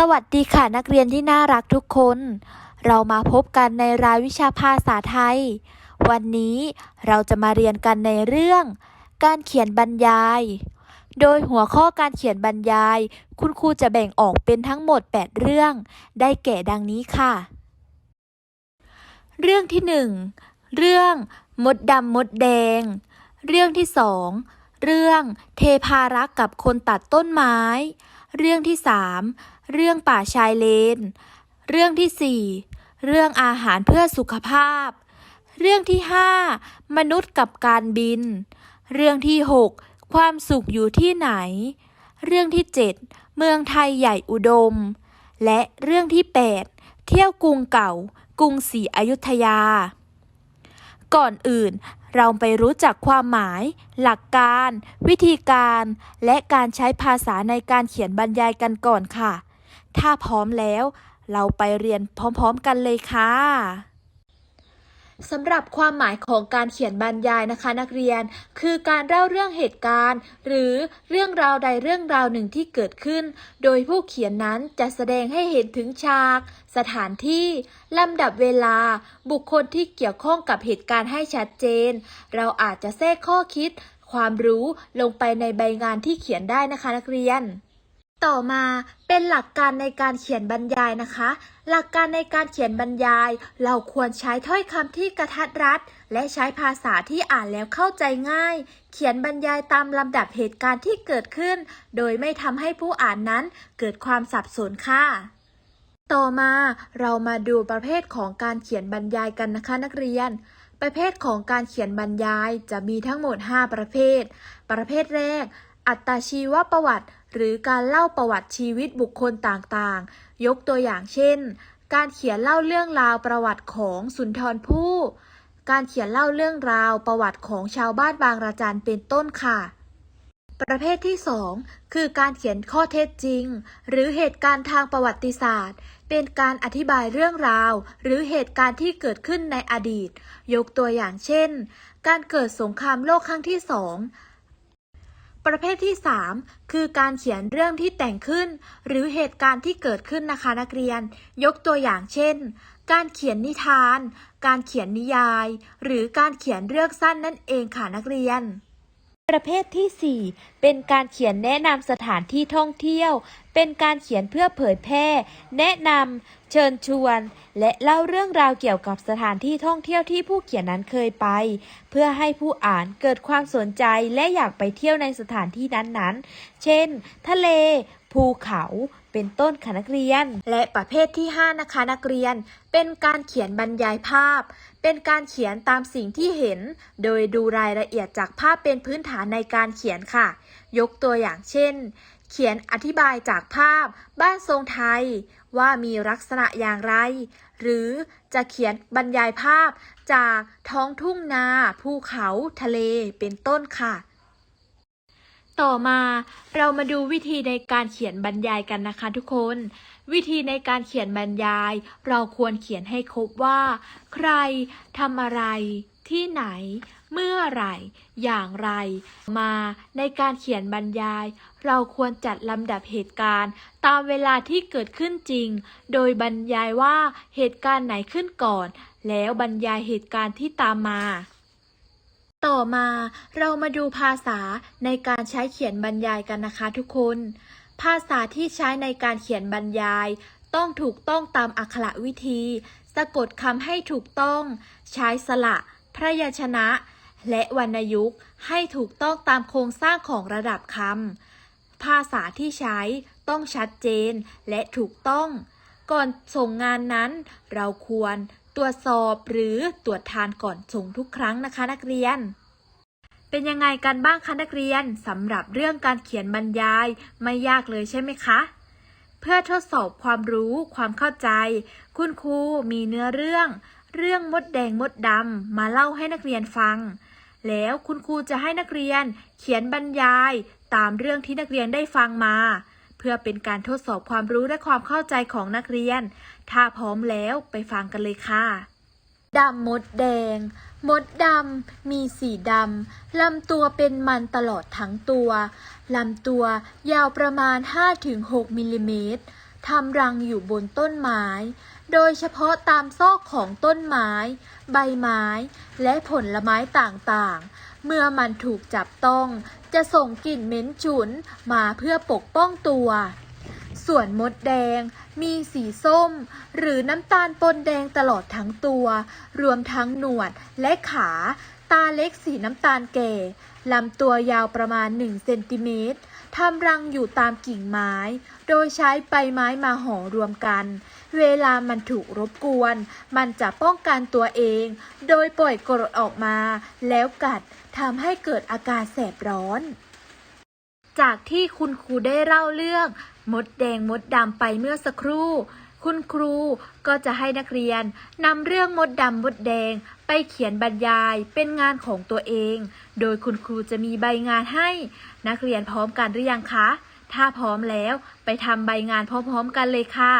สวัสดีค่ะนักเรียนที่น่ารักทุกคน เรามาพบกันในรายวิชาภาษาไทย วันนี้เราจะมาเรียนกันในเรื่อง การเขียนบรรยาย โดยหัวข้อการเขียนบรรยาย คุณครูจะแบ่งออกเป็นทั้งหมด 8 เรื่อง ได้แก่ดังนี้ค่ะ เรื่องที่ 1 เรื่อง มดดำมดแดง เรื่องที่สองเรื่องเทพารักษ์กับคนตัดต้นไม้ เรื่องที่สาม เรื่องป่าชายเลน เรื่องที่สี่เรื่องอาหารเพื่อสุขภาพ เรื่องที่ห้ามนุษย์กับการบิน เรื่องที่หกความสุขอยู่ที่ไหน เรื่องที่เจ็ดเมืองไทยใหญ่อุดม และเรื่องที่แปดเที่ยวกรุงเก่า กรุงศรีอยุธยา ก่อนอื่นเราไปรู้จักความหมาย หลักการ วิธีการ และการใช้ภาษาในการเขียนบรรยายกันก่อนค่ะ ถ้าพร้อมแล้ว เราไปเรียนพร้อมๆกันเลยค่ะสำหรับความหมายของการเขียนบรรยายนะคะนักเรียน คือการเล่าเรื่องเหตุการณ์ หรือเรื่องราวใดเรื่องราวหนึ่งที่เกิดขึ้น โดยผู้เขียนนั้นจะแสดงให้เห็นถึงฉาก สถานที่ ลำดับเวลา บุคคลที่เกี่ยวข้องกับเหตุการณ์ให้ชัดเจน เราอาจจะแทรกข้อคิด ความรู้ลงไปในใบงานที่เขียนได้นะคะนักเรียน ต่อมาเป็นหลักการในการเขียนบรรยายนะคะ หลักการในการเขียนบรรยาย เราควรใช้ถ้อยคำที่กระทัดรัด และใช้ภาษาที่อ่านแล้วเข้าใจง่าย เขียนบรรยายตามลำดับเหตุการณ์ที่เกิดขึ้น โดยไม่ทำให้ผู้อ่านนั้นเกิดความสับสนค่ะ ต่อมาเรามาดูประเภทของการเขียนบรรยายกันนะคะนักเรียนประเภทของการเขียนบรรยายจะมีทั้งหมด 5 ประเภท ประเภทแรก อัตชีวประวัติ หรือการเล่าประวัติชีวิตบุคคลต่างๆ ยกตัวอย่างเช่น การเขียนเล่าเรื่องราวประวัติของสุนทรภู่ การเขียนเล่าเรื่องราวประวัติของชาวบ้านบางระจันเป็นต้นค่ะ ประเภทที่ 2 คือการเขียนข้อเท็จจริง หรือเหตุการณ์ทางประวัติศาสตร์ เป็นการอธิบายเรื่องราว หรือเหตุการณ์ที่เกิดขึ้นในอดีต ยกตัวอย่างเช่น การเกิดสงครามโลกครั้งที่สอง ประเภทที่ 3 คือการเขียนเรื่องที่แต่งขึ้น หรือเหตุการณ์ที่เกิดขึ้นนะคะนักเรียน ยกตัวอย่างเช่น การเขียนนิทาน การเขียนนิยาย หรือการเขียนเรื่องสั้นนั่นเองค่ะนักเรียน ประเภทที่ 4 เป็นการเขียนแนะนำสถานที่ท่องเที่ยว เป็นการเขียนเพื่อเผยแพร่ แนะนำ เชิญชวน และเล่าเรื่องราวเกี่ยวกับสถานที่ท่องเที่ยวที่ผู้เขียนนั้นเคยไป เพื่อให้ผู้อ่านเกิดความสนใจและอยากไปเที่ยวในสถานที่นั้นๆ เช่น ทะเล ภูเขาเป็นต้นค่ะนักเรียน และประเภทที่ 5 นะคะนักเรียน เป็นการเขียนบรรยายภาพ เป็นการเขียนตามสิ่งที่เห็น โดยดูรายละเอียดจากภาพเป็นพื้นฐานในการเขียนค่ะ ยกตัวอย่างเช่น เขียนอธิบายจากภาพ บ้านทรงไทย ว่ามีลักษณะอย่างไร หรือจะเขียนบรรยายภาพจากท้องทุ่งนา ภูเขา ทะเล เป็นต้นค่ะต่อมาเรามาดูวิธีในการเขียนบรรยายกันนะคะทุกคน วิธีในการเขียนบรรยาย เราควรเขียนให้ครบว่า ใครทำอะไร ที่ไหน เมื่อไหร่ อย่างไร มาในการเขียนบรรยาย เราควรจัดลำดับเหตุการณ์ ตามเวลาที่เกิดขึ้นจริง โดยบรรยายว่าเหตุการณ์ไหนขึ้นก่อน แล้วบรรยายเหตุการณ์ที่ตามมาต่อมาเรามาดูภาษาในการใช้เขียนบรรยายกันนะคะทุกคน ภาษาที่ใช้ในการเขียนบรรยาย ต้องถูกต้องตามอักขระวิธี สะกดคำให้ถูกต้อง ใช้สระพยัญชนะ และวรรณยุกต์ให้ถูกต้องตามโครงสร้างของระดับคำภาษาที่ใช้ต้องชัดเจนและถูกต้อง ก่อนส่งงานนั้น เราควรตรวจสอบหรือตรวจทานก่อนส่งทุกครั้งนะคะนักเรียน เป็นยังไงกันบ้างคะนักเรียนสำหรับเรื่องการเขียนบรรยายไม่ยากเลยใช่ไหมคะ เพื่อทดสอบความรู้ความเข้าใจ คุณครูมีเนื้อเรื่อง เรื่องมดแดงมดดำมาเล่าให้นักเรียนฟัง แล้วคุณครูจะให้นักเรียนเขียนบรรยายตามเรื่องที่นักเรียนได้ฟังมา เพื่อเป็นการทดสอบความรู้และความเข้าใจของนักเรียน ถ้าพร้อมแล้วไปฟังกันเลยค่ะดำมดแดง มดดำมีสีดำ ลำตัวเป็นมันตลอดทั้งตัว ลำตัวยาวประมาณ 5-6 มิลลิเมตร ทำรังอยู่บนต้นไม้ โดยเฉพาะตามซอกของต้นไม้ ใบไม้ และผลไม้ต่างๆ เมื่อมันถูกจับต้อง จะส่งกลิ่นเหม็นฉุนมาเพื่อปกป้องตัว ส่วนมดแดงมีสีส้ม หรือน้ำตาลปนแดงตลอดทั้งตัว รวมทั้งหนวดและขา ตาเล็กสีน้ำตาลแก่ลำตัวยาวประมาณ 1 เซนติเมตรทำรังอยู่ตามกิ่งไม้ โดยใช้ใบไม้มาห่อรวมกัน เวลามันถูกรบกวน มันจะป้องกันตัวเอง โดยปล่อยกรดออกมา แล้วกัดทำให้เกิดอาการแสบร้อน จากที่คุณครูได้เล่าเรื่อง มดแดงมดดำไปเมื่อสักครู่ คุณครูก็จะให้นักเรียนนำเรื่องมดดำมดแดงไปเขียนบรรยายเป็นงานของตัวเอง โดยคุณครูจะมีใบงานให้ นักเรียนพร้อมกันหรือยังคะ ถ้าพร้อมแล้วไปทำใบงานพร้อมๆกันเลยค่ะ